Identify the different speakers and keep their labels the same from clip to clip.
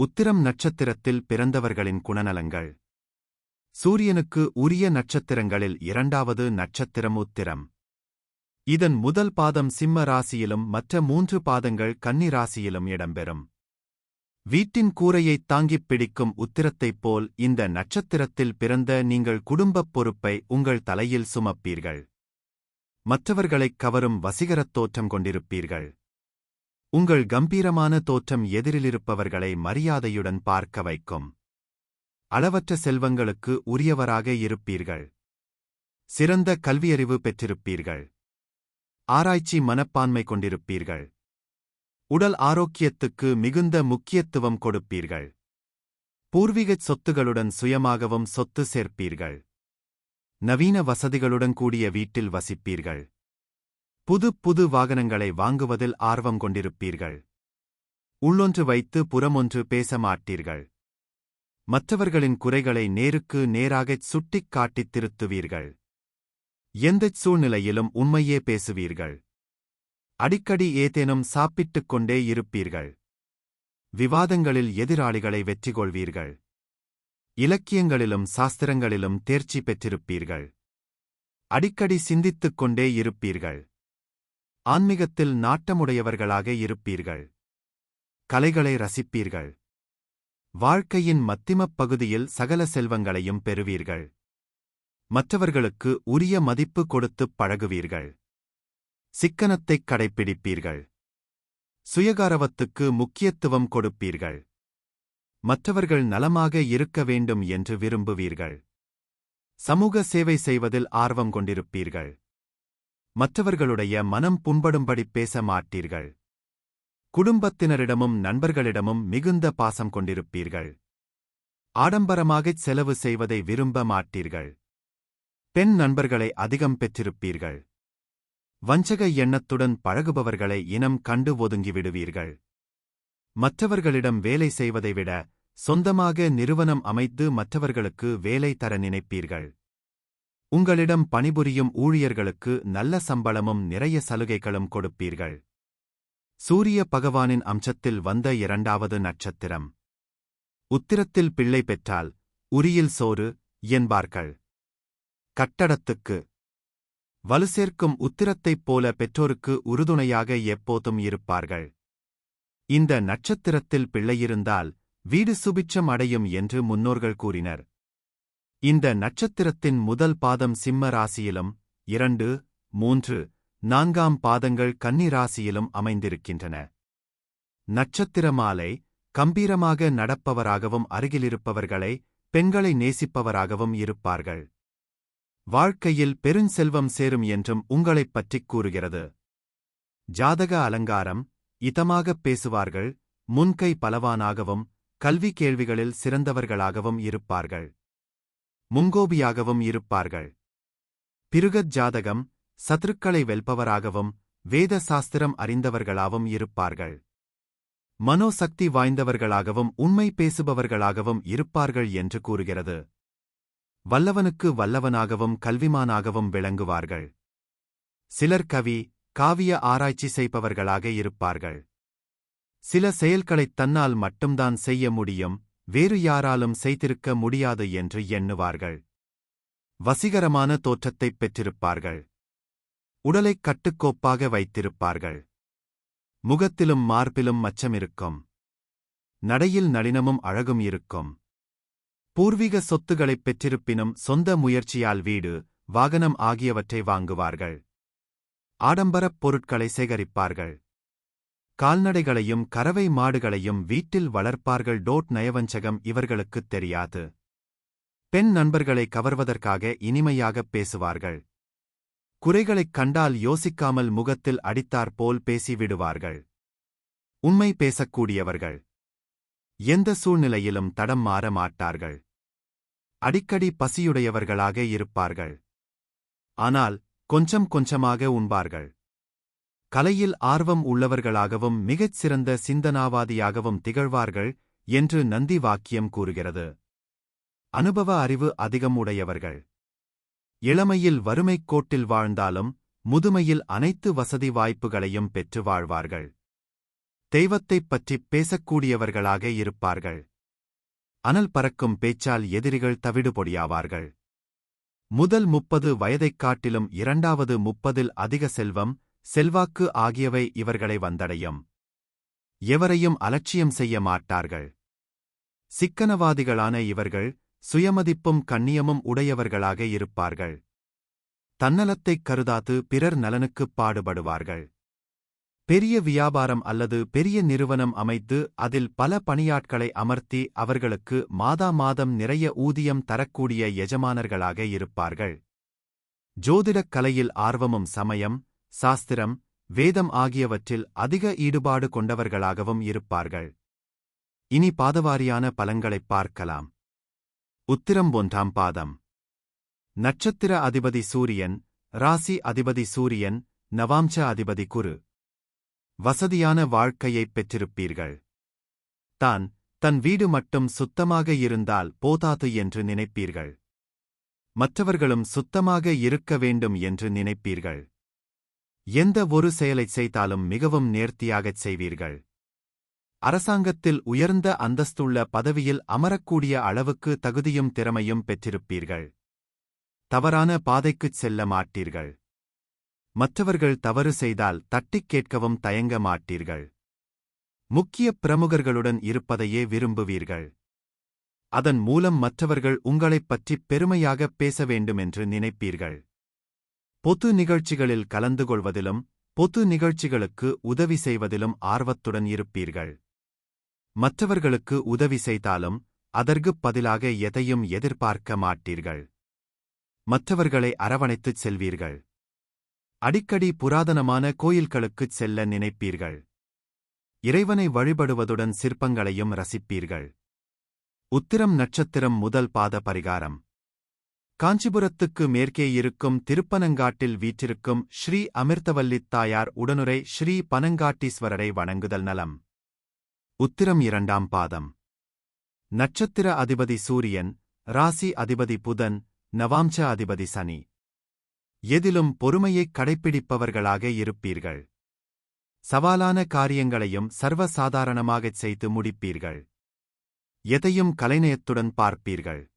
Speaker 1: உத்திரம் நட்சத்திரத்தில் பிறந்தவர்களின் குணநலங்கள். சூரியனுக்கு உரிய நட்சத்திரங்களில் இரண்டாவது நட்சத்திரம் உத்திரம். இதன் முதல் பாதம் சிம்ம ராசியிலும் மற்ற மூன்று பாதங்கள் கன்னி ராசியிலும் இடம்பெறும். வீட்டின் கூரையைத் தாங்கிப் பிடிக்கும் உத்திரத்தைப் போல் இந்த நட்சத்திரத்தில் பிறந்த நீங்கள் குடும்பப் பொறுப்பை உங்கள் தலையில் சுமப்பீர்கள். மற்றவர்களைக் கவரும் வசிகரத் தோற்றம் கொண்டிருப்பீர்கள். உங்கள் கம்பீரமான தோற்றம் எதிரிலிருப்பவர்களை மரியாதையுடன் பார்க்க வைக்கும். அளவற்ற செல்வங்களுக்கு உரியவராக இருப்பீர்கள். சிறந்த கல்வியறிவு பெற்றிருப்பீர்கள். ஆராய்ச்சி மனப்பான்மை கொண்டிருப்பீர்கள். உடல் ஆரோக்கியத்துக்கு மிகுந்த முக்கியத்துவம் கொடுப்பீர்கள். பூர்வீகச் சொத்துகளுடன் சுயமாகவும் சொத்து சேர்ப்பீர்கள். நவீன வசதிகளுடன் கூடிய வீட்டில் வசிப்பீர்கள். புது புது வாகனங்களை வாங்குவதில் ஆர்வம் கொண்டிருப்பீர்கள். உள்ளொன்று வைத்து புறமொன்று பேச மாட்டீர்கள். மற்றவர்களின் குறைகளை நேருக்கு நேராகச் சுட்டிக் காட்டித் திருத்துவீர்கள். எந்தச் சூழ்நிலையிலும் உண்மையே பேசுவீர்கள். அடிக்கடி ஏதேனும் சாப்பிட்டுக் கொண்டே இருப்பீர்கள். விவாதங்களில் எதிராளிகளை வெற்றி கொள்வீர்கள் இலக்கியங்களிலும் சாஸ்திரங்களிலும் தேர்ச்சி பெற்றிருப்பீர்கள். அடிக்கடி சிந்தித்துக் கொண்டே இருப்பீர்கள். ஆன்மீகத்தில் நாட்டமுடையவர்களாக இருப்பீர்கள். கலைகளை ரசிப்பீர்கள். வாழ்க்கையின் மத்திமப் பகுதியில் சகல செல்வங்களையும் பெறுவீர்கள். மற்றவர்களுக்கு உரிய மதிப்பு கொடுத்துப் பழகுவீர்கள். சிக்கனத்தைக் கடைப்பிடிப்பீர்கள். சுயகாரவத்துக்கு முக்கியத்துவம் கொடுப்பீர்கள். மற்றவர்கள் நலமாக இருக்க வேண்டும் என்று விரும்புவீர்கள். சமூக சேவை செய்வதில் ஆர்வம் கொண்டிருப்பீர்கள். மற்றவர்களுடைய மனம் புண்படும்படி பேச மாட்டீர்கள். குடும்பத்தினரிடமும் நண்பர்களிடமும் மிகுந்த பாசம் கொண்டிருப்பீர்கள். ஆடம்பரமாகச் செலவு செய்வதை விரும்ப மாட்டீர்கள். பெண் நண்பர்களை அதிகம் பெற்றிருப்பீர்கள். வஞ்சக எண்ணத்துடன் பழகுபவர்களை இனம் கண்டு ஒதுங்கிவிடுவீர்கள். மற்றவர்களிடம் வேலை செய்வதை விட சொந்தமாக நிறுவனம் அமைத்து மற்றவர்களுக்கு வேலை தர நினைப்பீர்கள். உங்களிடம் பணிபுரியும் ஊழியர்களுக்கு நல்ல சம்பளமும் நிறைய சலுகைகளும் கொடுப்பீர்கள். சூரிய பகவானின் அம்சத்தில் வந்த இரண்டாவது நட்சத்திரம். உத்திரத்தில் பிள்ளை பெற்றால் உரியில் சோறு என்பார்கள். கட்டடத்துக்கு. வலு சேர்க்கும் உத்திரத்தைப் போல பெற்றோருக்கு உறுதுணையாக எப்போதும் இருப்பார்கள். இந்த நட்சத்திரத்தில் பிள்ளையிருந்தால் வீடு சுபிச்சம் அடையும் என்று முன்னோர்கள் கூறினர். இந்த நட்சத்திரத்தின் முதல் பாதம் சிம்ம ராசியிலும் இரண்டு மூன்று நான்காம் பாதங்கள் கன்னி ராசியிலும் அமைந்திருக்கின்றன. நட்சத்திர மாலை கம்பீரமாக நடப்பவராகவும் அருகிலிருப்பவர்களை பெண்களை நேசிப்பவராகவும் இருப்பார்கள். வாழ்க்கையில் பெருஞ்செல்வம் சேரும் என்றும் உங்களைப் பற்றிக் கூறுகிறது. ஜாதக அலங்காரம் இதமாகப் பேசுவார்கள் முன்கை பலவானாகவும் கல்வி கேள்விகளில் சிறந்தவர்களாகவும் இருப்பார்கள். முங்கோபியாகவும் இருப்பார்கள். பிருகத் ஜாதகம் சத்ருக்களை வெல்பவராகவும் வேத சாஸ்திரம் அறிந்தவர்களாகவும் இருப்பார்கள். மனோசக்தி வாய்ந்தவர்களாகவும் உண்மை பேசுபவர்களாகவும் இருப்பார்கள் என்று கூறுகிறது. வல்லவனுக்கு வல்லவனாகவும் கல்விமானாகவும் விளங்குவார்கள். சிலர் கவி காவிய ஆராய்ச்சி செய்பவர்களாக இருப்பார்கள். சில செயல்களைத் தன்னால் மட்டும்தான் செய்ய முடியும் வேறு யாராலும் செய்திருக்க முடியாது என்று எண்ணுவார்கள். வசீகரமான தோற்றத்தைப் பெற்றிருப்பார்கள். உடலைக் கட்டுக்கோப்பாக வைத்திருப்பார்கள். முகத்திலும் மார்பிலும் மச்சமிருக்கும் நடையில் நளினமும் அழகும் இருக்கும். பூர்வீக சொத்துகளைப் பெற்றிருப்பினும் சொந்த முயற்சியால் வீடு வாகனம் ஆகியவற்றை வாங்குவார்கள். ஆடம்பரப் பொருட்களை சேகரிப்பார்கள். கால்நடைகளையும் கறவை மாடுகளையும் வீட்டில் வளர்ப்பார்கள். டோட் நயவஞ்சகம் இவர்களுக்குத் தெரியாது. பெண் நண்பர்களை கவர்வதற்காக இனிமையாகப் பேசுவார்கள். குறைகளைக் கண்டால் யோசிக்காமல் முகத்தில் அடித்தாற்போல் பேசிவிடுவார்கள். உண்மை பேசக்கூடியவர்கள். எந்த சூழ்நிலையிலும் தடம் மாற மாட்டார்கள். அடிக்கடி பசியுடையவர்களாக இருப்பார்கள். ஆனால் கொஞ்சம் கொஞ்சமாக உண்பார்கள். கலையில் ஆர்வம் உள்ளவர்களாகவும் மிகச் சிறந்த சிந்தனாவாதியாகவும் திகழ்வார்கள் என்று நந்தி வாக்கியம் கூறுகிறது. அனுபவ அறிவு அதிகம் உடையவர்கள் இளமையில் வறுமைக் கோட்டில் வாழ்ந்தாலும் முதுமையில் அனைத்து வசதி வாய்ப்புகளையும் பெற்று வாழ்வார்கள். தெய்வத்தைப் பற்றிப் பேசக்கூடியவர்களாக இருப்பார்கள். அனல் பறக்கும் பேச்சால் எதிரிகள் தவிடுபொடியாவார்கள். முதல் முப்பது வயதைக் காட்டிலும் இரண்டாவது முப்பதில் அதிக செல்வம் செல்வாக்கு ஆகியவை இவர்களை வந்தடையும். எவரையும் அலட்சியம் செய்ய மாட்டார்கள். சிக்கனவாதிகளான இவர்கள் சுயமதிப்பும் கண்ணியமும் உடையவர்களாக இருப்பார்கள். தன்னலத்தைக் கருதாது பிறர் நலனுக்குப் பாடுபடுவார்கள். பெரிய வியாபாரம் அல்லது பெரிய நிறுவனம் அமைத்து அதில் பல பணியாட்களை அமர்த்தி அவர்களுக்கு மாதா மாதம் நிறைய ஊதியம் தரக்கூடிய எஜமானர்களாக இருப்பார்கள். ஜோதிடக் கலையில் ஆர்வமும் சமயம் சாஸ்திரம் வேதம் ஆகியவற்றில் அதிக ஈடுபாடு கொண்டவர்களாகவும் இருப்பார்கள். இனி பாதவாரியான பலன்களைப் பார்க்கலாம். உத்திரம் ஒன்றாம் பாதம். நட்சத்திர அதிபதி சூரியன் ராசி அதிபதி சூரியன் நவாம்ச அதிபதி குரு. வசதியான வாழ்க்கையைப் பெற்றிருப்பீர்கள். தான் தன் வீடு மட்டும் சுத்தமாக இருந்தால் போதாது என்று நினைப்பீர்கள். மற்றவர்களும் சுத்தமாக இருக்க வேண்டும் என்று நினைப்பீர்கள். எந்த ஒரு செயலைச் செய்தாலும் மிகவும் நேர்த்தியாகச் செய்வீர்கள். அரசாங்கத்தில் உயர்ந்த அந்தஸ்துள்ள பதவியில் அமரக்கூடிய அளவுக்கு தகுதியும் திறமையும் பெற்றிருப்பீர்கள். தவறான பாதைக்குச் செல்ல மாட்டீர்கள். மற்றவர்கள் தவறு செய்தால் தட்டிக் கேட்கவும் தயங்க மாட்டீர்கள். முக்கிய பிரமுகர்களுடன் இருப்பதையே விரும்புவீர்கள். அதன் மூலம் மற்றவர்கள் உங்களைப் பற்றிப் பெருமையாகப் பேச வேண்டுமென்று நினைப்பீர்கள். பொது நிகழ்ச்சிகளில் கலந்து கொள்வதிலும் பொது நிகழ்ச்சிகளுக்கு உதவி செய்வதிலும் ஆர்வத்துடன் இருப்பீர்கள். மற்றவர்களுக்கு உதவி செய்தாலும் அதற்குப் பதிலாக எதையும் எதிர்பார்க்க மாட்டீர்கள். மற்றவர்களை அரவணைத்துச் செல்வீர்கள். அடிக்கடி புராதனமான கோயில்களுக்குச் செல்ல நினைப்பீர்கள். இறைவனை வழிபடுவதுடன் சிற்பங்களையும் ரசிப்பீர்கள். உத்திரம் நட்சத்திரம் முதல் பாத பரிகாரம். காஞ்சிபுரத்துக்கு மேற்கே இருக்கும் திருப்பனங்காட்டில் வீற்றிருக்கும் ஸ்ரீ அமிர்தவல்லித் தாயார் உடனுரை ஸ்ரீ பனங்காட்டீஸ்வரரை வணங்குதல் நலம். உத்திரம் இரண்டாம் பாதம். நட்சத்திர அதிபதி சூரியன் ராசி அதிபதி புதன் நவாம்ச அதிபதி சனி. எதிலும் பொறுமையைக் கடைப்பிடிப்பவர்களாக இருப்பீர்கள். சவாலான காரியங்களையும் சர்வசாதாரணமாகச் செய்து முடிப்பீர்கள். எதையும் கலைநயத்துடன் பார்ப்பீர்கள்.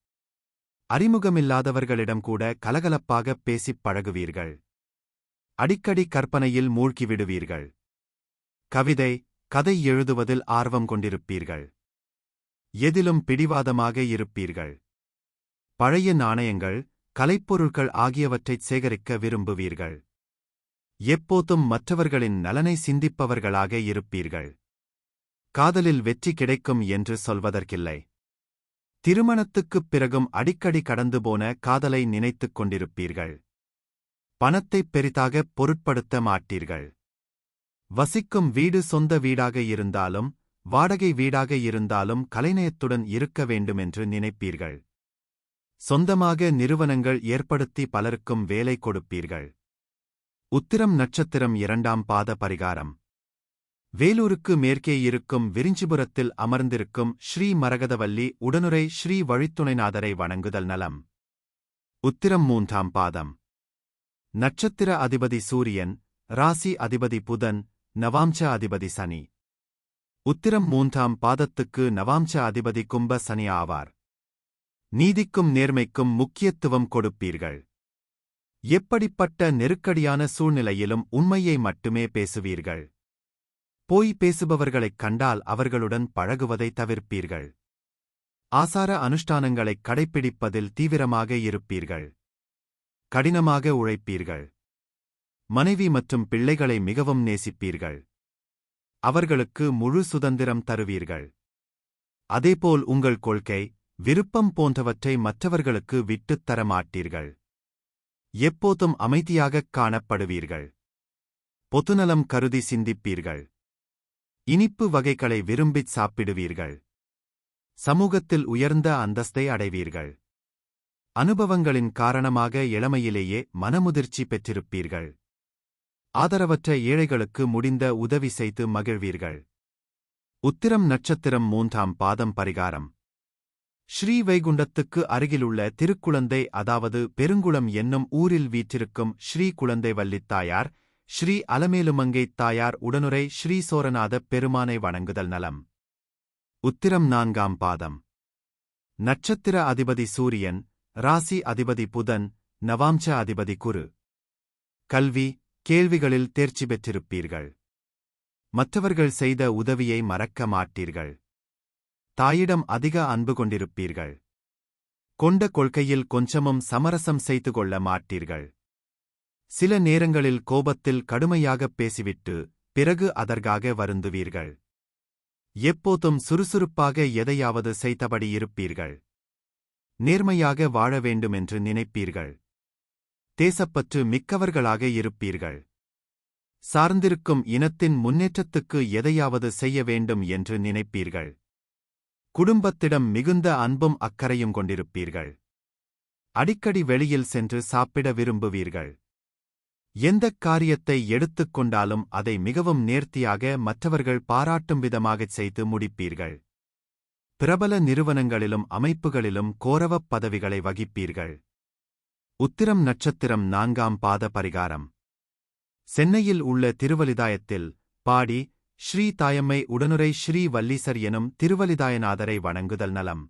Speaker 1: அறிமுகமில்லாதவர்களிடம் கூட கலகலப்பாகப் பேசிப் பழகுவீர்கள். அடிக்கடி கற்பனையில் மூழ்கிவிடுவீர்கள். கவிதை கதை எழுதுவதில் ஆர்வம் கொண்டிருப்பீர்கள். எதிலும் பிடிவாதமாக இருப்பீர்கள். பழைய நாணயங்கள் கலைப்பொருட்கள் ஆகியவற்றைச் சேகரிக்க விரும்புவீர்கள். எப்போதும் மற்றவர்களின் நலனை சிந்திப்பவர்களாக இருப்பீர்கள். காதலில் வெற்றி கிடைக்கும் என்று சொல்வதற்கில்லை. திருமணத்துக்குப் பிறகும் அடிக்கடி கடந்து போன காதலை நினைத்துக் கொண்டிருப்பீர்கள். பணத்தைப் பெரிதாக பொருட்படுத்த மாட்டீர்கள். வசிக்கும் வீடு சொந்த வீடாக இருந்தாலும் வாடகை வீடாக இருந்தாலும் கலைநயத்துடன் இருக்க வேண்டுமென்று நினைப்பீர்கள். சொந்தமாக நிறுவனங்கள் ஏற்படுத்தி பலருக்கும் வேலை கொடுப்பீர்கள். உத்திரம் நட்சத்திரம் இரண்டாம் பாத பரிகாரம். வேலூருக்கு மேற்கே இருக்கும் விரிஞ்சிபுரத்தில் அமர்ந்திருக்கும் ஸ்ரீ மரகதவல்லி உடனுரை ஸ்ரீ வழித்துணைநாதரை வணங்குதல் நலம். உத்திரம் மூன்றாம் பாதம். நட்சத்திர அதிபதி சூரியன் ராசி அதிபதி புதன் நவாம்ச அதிபதி சனி. உத்திரம் மூன்றாம் பாதத்துக்கு நவாம்ச அதிபதி கும்ப சனி ஆவார். நீதிக்கும் நேர்மைக்கும் முக்கியத்துவம் கொடுப்பீர்கள். எப்படிப்பட்ட நெருக்கடியான சூழ்நிலையிலும் உண்மையை மட்டுமே பேசுவீர்கள். போய் பேசுபவர்களைக் கண்டால் அவர்களுடன் பழகுவதை தவிர்ப்பீர்கள். ஆசார அனுஷ்டானங்களைக் கடைப்பிடிப்பதில் தீவிரமாக இருப்பீர்கள். கடினமாக உழைப்பீர்கள். மனைவி மற்றும் பிள்ளைகளை மிகவும் நேசிப்பீர்கள். அவர்களுக்கு முழு சுதந்திரம் தருவீர்கள். அதேபோல் உங்கள் கொள்கை விருப்பம் போன்றவற்றை மற்றவர்களுக்கு விட்டுத் தர மாட்டீர்கள் எப்போதும் அமைதியாகக் காணப்படுவீர்கள். பொதுநலம் கருதி சிந்திப்பீர்கள். இனிப்பு வகைகளை விரும்பிச் சாப்பிடுவீர்கள். சமூகத்தில் உயர்ந்த அந்தஸ்தை அடைவீர்கள். அனுபவங்களின் காரணமாக இளமையிலேயே மனமுதிர்ச்சி பெற்றிருப்பீர்கள். ஆதரவற்ற ஏழைகளுக்கு முடிந்த உதவி செய்து மகிழ்வீர்கள். உத்திரம் நட்சத்திரம் மூன்றாம் பாதம் பரிகாரம். ஸ்ரீ வைகுண்டத்துக்கு அருகிலுள்ள திருக்குழந்தை அதாவது பெருங்குளம் என்னும் ஊரில் வீற்றிருக்கும் ஸ்ரீ குழந்தை வல்லித்தாயார் ஸ்ரீ அலமேலுமங்கைத் தாயார் உடனுரை ஸ்ரீ சோரநாதப் பெருமானை வணங்குதல் நலம். உத்திரம் நான்காம் பாதம். நட்சத்திர அதிபதி சூரியன் ராசி அதிபதி புதன் நவாம்ச அதிபதி குரு. கல்வி கேள்விகளில் தேர்ச்சி பெற்றிருப்பீர்கள். மற்றவர்கள் செய்த உதவியை மறக்க மாட்டீர்கள். தாயிடம் அதிக அன்பு கொண்டிருப்பீர்கள். கொண்ட கொள்கையில் கொஞ்சமும் சமரசம் செய்து கொள்ள மாட்டீர்கள். சில நேரங்களில் கோபத்தில் கடுமையாகப் பேசிவிட்டு பிறகு அதற்காக வருந்துவீர்கள். எப்போதும் சுறுசுறுப்பாக எதையாவது செய்தபடி இருப்பீர்கள். நேர்மையாக வாழ வேண்டுமென்று நினைப்பீர்கள். தேசப்பற்று மிக்கவர்களாக இருப்பீர்கள். சார்ந்திருக்கும் இனத்தின் முன்னேற்றத்துக்கு எதையாவது செய்ய வேண்டும் என்று நினைப்பீர்கள். குடும்பத்திடம் மிகுந்த அன்பும் அக்கறையும் கொண்டிருப்பீர்கள். அடிக்கடி வெளியில் சென்று சாப்பிட விரும்புவீர்கள். எந்தக் காரியத்தை எடுத்துக் கொண்டாலும் அதை மிகவும் நேர்த்தியாக மற்றவர்கள் பாராட்டும் விதமாகச் செய்து முடிப்பீர்கள். பிரபல நிறுவனங்களிலும் அமைப்புகளிலும் கோரவப் பதவிகளை வகிப்பீர்கள். உத்திரம் நட்சத்திரம் நான்காம் பாத பரிகாரம். சென்னையில் உள்ள திருவலிதாயத்தில் பாடி ஸ்ரீ தாயம்மை உடனுரை ஸ்ரீ வல்லீசர் எனும் திருவலிதாயநாதரை வணங்குதல் நலம்.